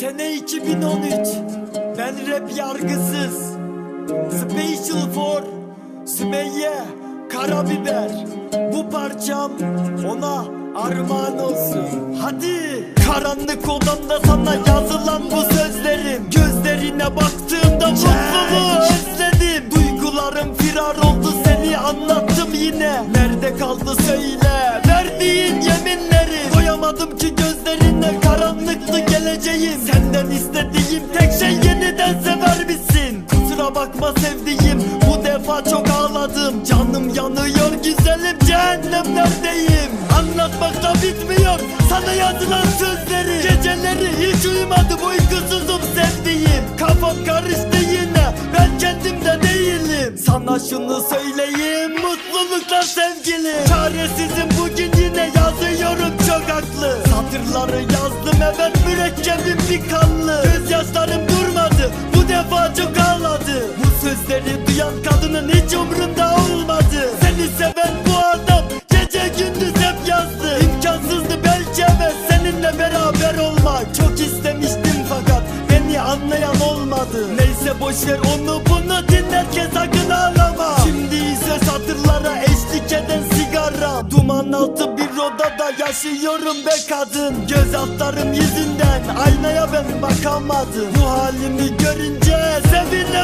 Sene 2013 Ben rap yargısız. Special for Sümeyye Karabiber. Bu parçam ona armağan olsun. Hadi! Karanlık odamda sana yazılan bu sözlerim. Gözlerine baktığımda mutluluğu özledim. Duygularım firar oldu seni anlattım yine. Nerede kaldı söyle verdiğin yeminleri. Doyamadım ki gözlerine geleceğim Senden istediğim tek şey yeniden sever misin? Kusura bakma sevdiğim bu defa çok ağladım. Canım yanıyor güzelim cehennemlerdeyim. Anlatmakta bitmiyor sana yazılan sözleri. Geceleri hiç uyumadım uykusuzum sevdiğim. Kafam karıştı yine ben kendimde değilim. Sana şunu söyleyeyim mutlulukla sevgili Çaresizim bugün Yazdım evet mürekkebim bir kanlı Gözyaşlarım durmadı bu defa çok ağladı. Bu sözleri duyan kadının hiç umrunda olmadı. Seni seven bu adam gece gündüz hep yazdı. İmkansızdı belki evet seninle beraber olmak. Çok istemiştim fakat beni anlayan olmadı. Neyse boşver onu bunu dinlerken Duman altı bir odada yaşıyorum be kadın. Göz altlarım yüzünden aynaya ben bakamadım. Bu halimi görünce kadın